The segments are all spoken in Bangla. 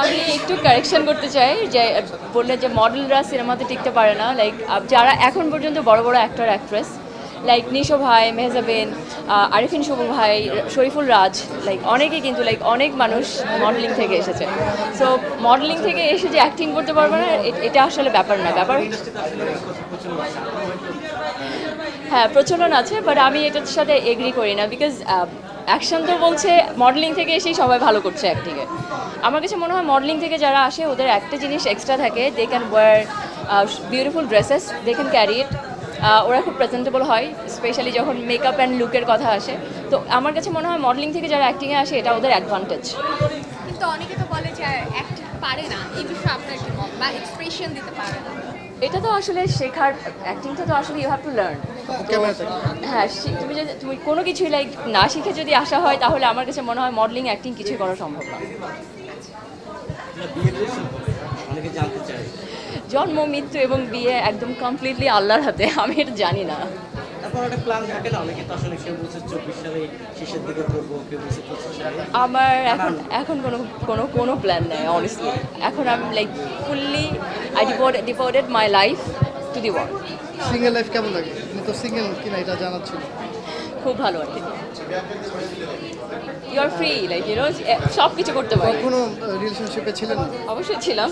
আমি একটু কারেকশন করতে চাই যে, বললে যে মডেলরা সিনেমাতে টিকতে পারে না লাইক যারা এখন পর্যন্ত বড় বড় অ্যাক্টর অ্যাক্ট্রেস লাইক নিশো ভাই, মেহজাবেন আরিফিন শুভ ভাই, শরীফুল রাজ লাইক অনেকেই কিন্তু লাইক অনেক মানুষ মডেলিং থেকে এসেছে। সো মডেলিং থেকে এসে যে অ্যাক্টিং করতে পারবে না এটা আসলে ব্যাপার না। ব্যাপার হ্যাঁ প্রচলন আছে বাট আমি এটার সাথে এগ্রি করি না বিকজ অ্যাকশন তো বলছে মডেলিং থেকে এসেই সবাই ভালো করছে অ্যাক্টিংয়ে আমার কাছে মনে হয় মডেলিং থেকে যারা আসে, ওদের একটা জিনিস এক্সট্রা থাকে they can wear beautiful dresses they can carry it ওরা খুব প্রেজেন্টেবল হয় স্পেশালি যখন মেকআপ অ্যান্ড লুকের কথা আসে। তো আমার কাছে মনে হয় মডেলিং থেকে যারা অ্যাক্টিংয়ে আসে, এটা ওদের অ্যাডভান্টেজ কিন্তু অনেকে তো বলে যে অ্যাক্ট পারে না, এই বিষয়ে আপনার কি মত বা এক্সপ্রেশন দিতে পারে না। এটা তো আসলে শেখার অ্যাক্টিংটা তো আসলে ইউ হ্যাভ টু লার্ন হ্যাঁ তুমি যদি তুমি কোনো কিছুই লাইক না শিখে যদি আসা হয় তাহলে আমার কাছে মনে হয় মডেলিং অ্যাক্টিং কিছুই করা সম্ভব না। জন্ম মৃত্যু এবং বিয়ে একদম কমপ্লিটলি আল্লাহর হাতে আমি এটা জানি না। একটা প্ল্যান থাকে না? অনেকে তো আসলে কেউ বলছে চব্বিশ সালে শেষের দিকে করব কেউ বলছে পঁচিশ সালে। আমার এখন এখন কোনো কোনো কোনো প্ল্যান নেই অনেস্টলি এখন আমি like fully I devote devoted my life to the work single life কেমন লাগে? আপনি তো সিঙ্গেল কিনা এটা জানার ছিল। খুব ভালো আর কি you are free like you know সব কিছু করতে পারি। কখনো রিলেশনশিপে ছিলেন? না? অবশ্যই ছিলাম।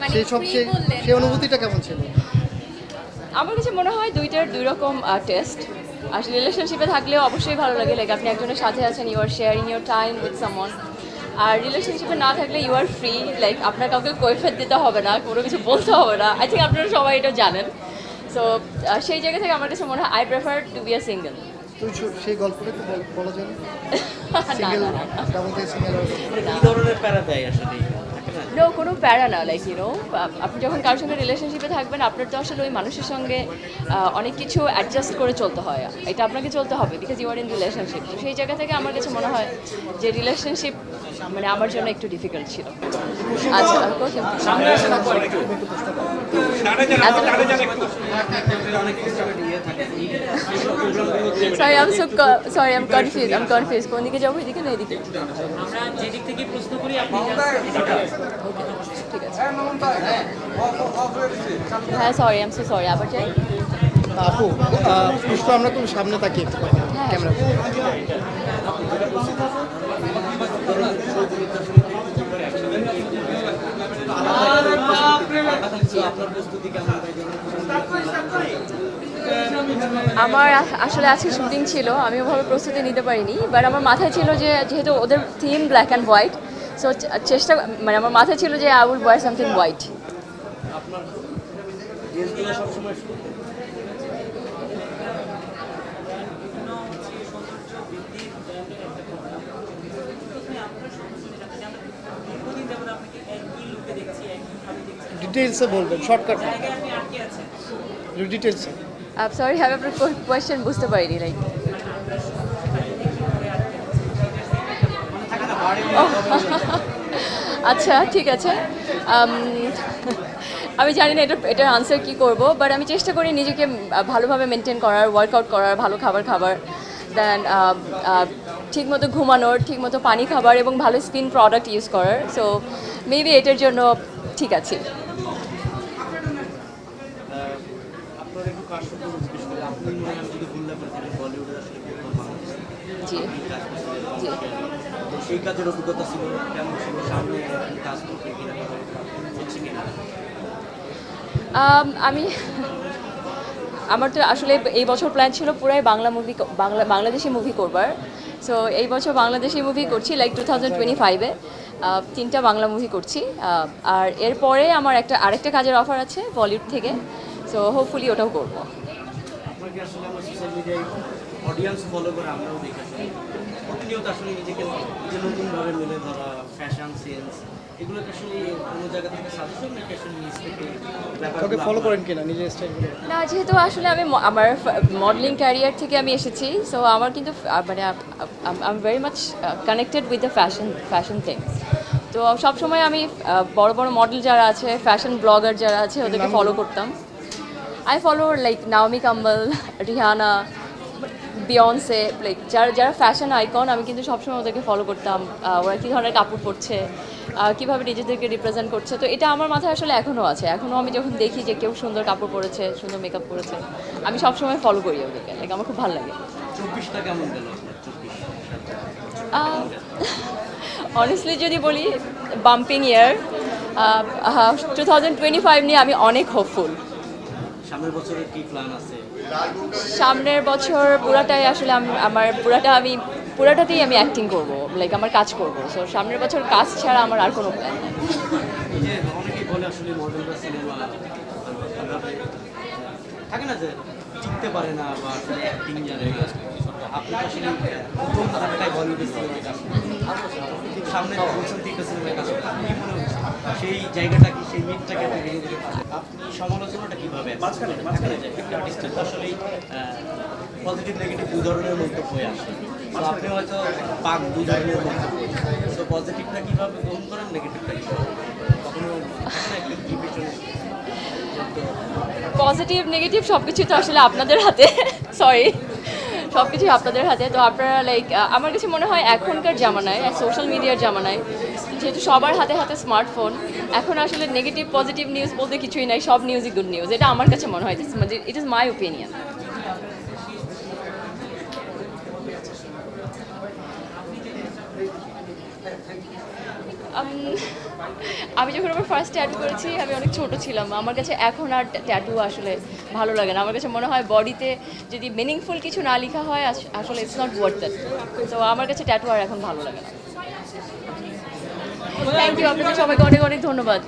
মানে সেই সব সেই। সেই অনুভূতিটা কেমন ছিল? আমার কাছে মনে হয় দুইটার দুই রকম টেস্ট আসলে রিলেশনশিপে থাকলেও অবশ্যই ভালো লাগে লাইক আপনি একজনের সাথে আছেন you are sharing your time with someone আর রিলেশনশিপে না থাকলে ইউ আর ফ্রি লাইক আপনার কাউকে কৈফেত দিতে হবে না কোনো কিছু বলতে হবে না। আই থিঙ্ক আপনারা সবাই এটা জানেন। সো সেই জায়গা থেকে আমার কাছে মনে হয় I prefer to be a single সেই গল্পটা বলা যায় সিঙ্গেল ডাবল থেকে সিঙ্গেল কি ধরনের প্যারা দেয় আসলে? থাকে না কোনো প্যারা না লাইক ইউনো আপনি যখন কারোর সঙ্গে রিলেশনশিপে থাকবেন, আপনার তো আসলে ওই মানুষের সঙ্গে অনেক কিছু অ্যাডজাস্ট করে চলতে হয়। এটা আপনাকে চলতে হবে because you are in relationship তো সেই জায়গা থেকে আমার কাছে মনে হয় যে রিলেশনশিপ মানে আমার জন্য একটু ডিফিকাল্ট ছিল। আচ্ছা. Sorry I'm so sorry I'm confuse I'm confuse কোন দিকে যাব এদিকে না এদিকে? আমরা যেদিক থেকে প্রশ্ন করি আপনি ঠিক আছে। হ্যাঁ সরি আম সো সরি আবার যাই। আপু পুষ্প আমরা একটু সামনে তাকিয়ে হ্যাঁ। ক্যামেরা আপনার প্রস্তুতি কেমন আমার আসলে আজকে শুটিং ছিল আমি ওভাবে প্রস্তুতি নিতে পারিনি বাট আমার মাথায় ছিল যে যেহেতু ওদের theme black and white so চেষ্টা মানে আমার মাথায় ছিল যে I will buy something white ডিটেলসে বলবেন শর্টকাট ডিটেলসে সরি আমি আপনার কোয়েশ্চেন বুঝতে পারিনি লাইক আচ্ছা ঠিক আছে। Um, আমি জানি না এটা এটার আনসার কী করব বাট আমি চেষ্টা করি নিজেকে ভালোভাবে মেনটেন করার ওয়ার্কআউট করার ভালো খাবার খাবার। দেন ঠিকমতো ঘুমানোর ঠিকমতো পানি খাবার এবং ভালো স্কিন প্রোডাক্ট ইউজ করার। সো মেবি এটার জন্য ঠিক আছে আপনার একটু কাজ করতে জিজ্ঞেস করি আপনি মনে হয় যদি ভুল না পারেন বলিউডে আসলে প্রথম বাংলাদেশে জি। জি সেই কাজের অভিজ্ঞতা ছিল কেমন ছিল? সামনে কাজ করতে কিনা হচ্ছে কিনা? আমি আমার তো আসলে এই বছর প্ল্যান ছিল পুরাই বাংলা মুভি বাংলা বাংলাদেশি মুভি করবার। সো এই বছর বাংলাদেশি মুভি করছি লাইক টু থাউজেন্ড টোয়েন্টি ফাইভে তিনটা বাংলা মুভি করছি। আর এরপরে আমার একটা আরেকটা কাজের অফার আছে বলিউড থেকে। সো হোপফুলি ওটাও করব। আপনাকে আসলে আমরা সোশ্যাল মিডিয়ায় অডিয়েন্স ফলো করে আমরাও দেখে প্রতিনিয়ত আসলে নিজেকে নিজে নতুনভাবে মেলে ধরা ফ্যাশন সেন্স এগুলোকে আসলে কোনো জায়গা থেকে সাজেশন নাকি আসলে নিজ থেকে কাউকে ফলো করেন কিনা নিজের স্টাইলগুলো না যেহেতু আসলে আমি আমার মডেলিং ক্যারিয়ার থেকে আমি এসেছি সো আমার কিন্তু মানে I am very much connected with the fashion fashion thing তো সবসময় আমি বড় বড় মডেল যারা আছে ফ্যাশন ব্লগার যারা আছে ওদেরকে ফলো করতাম। I follow like Naomi Campbell Rihanna Beyonce like যারা যারা ফ্যাশন আইকন আমি কিন্তু সবসময় ওদেরকে ফলো করতাম ওরা কী ধরনের কাপড় পরছে কীভাবে নিজেদেরকে রিপ্রেজেন্ট করছে তো এটা আমার মাথায় আসলে এখনও আছে। এখনও আমি যখন দেখি যে কেউ সুন্দর কাপড় পরেছে সুন্দর মেকআপ করেছে আমি সবসময় ফলো করি ওদেরকে লাইক আমার খুব ভালো লাগে। অনেস্টলি যদি বলি bumping year two thousand twenty five নিয়ে আমি অনেক হোপফুল সামনের বছরের কি প্ল্যান আছে? সামনের বছর পুরাটাই আসলে আমি আমার পুরাটা আমি পুরাটাতেই আমি অ্যাক্টিং করব লাইক আমার কাজ করব। সো সামনের বছর কাজ ছাড়া আমার আর কোনো প্ল্যান নেই। অনেকেই বলে আসলে মডেলরা সিনেমা থাকে না যে টিকতে পারে না বা অ্যাক্টিং জানে না। আপনি আসলে প্রথম ধাক্কায় বলিউডের সিনেমায় কাজ সামনে বলছেন তিনটা সিনেমায় কাজ করছেন মনে হচ্ছে সেই জায়গাটা কি সেই মিটটাকে আপনি ভেঙে দিতে আপনি সমালোচনাটা কীভাবে মাঝখানে মাঝখানে। যায় একটা আর্টিস্টের আসলেই পজিটিভ নেগেটিভ দু ধরনের মন্তব্য হয়ে আসে। তো আপনি হয়তো পাক দু ধরনের মন্তব্য তো পজিটিভটা কীভাবে গ্রহণ করেন নেগেটিভটা কীভাবে কখনো পজিটিভ নেগেটিভ সব কিছু তো আসলে আপনাদের হাতে। সরি সব কিছুই আপনাদের হাতে। তো আপনারা লাইক আমার কাছে মনে হয় এখনকার জামানায় সোশ্যাল মিডিয়ার জামানায়, যেহেতু সবার হাতে হাতে স্মার্টফোন এখন আসলে নেগেটিভ পজিটিভ নিউজ বলতে কিছুই নাই, সব নিউজই গুড নিউজ এটা আমার কাছে মনে হয় ইট ইজ মাই ওপিনিয়ন আমি যখন আমার ফার্স্ট ট্যাটু করেছি, আমি অনেক ছোট ছিলাম। আমার কাছে এখন আর ট্যাটু আসলে ভালো লাগে না। আমার কাছে মনে হয় বডিতে যদি মিনিংফুল কিছু না লেখা হয়, আস- আসলে ইটস নট ওয়ার্থ দ্যাট তো আমার কাছে ট্যাটু আর এখন ভালো লাগে না। থ্যাংক ইউ আপনাদের সবাইকে অনেক অনেক ধন্যবাদ।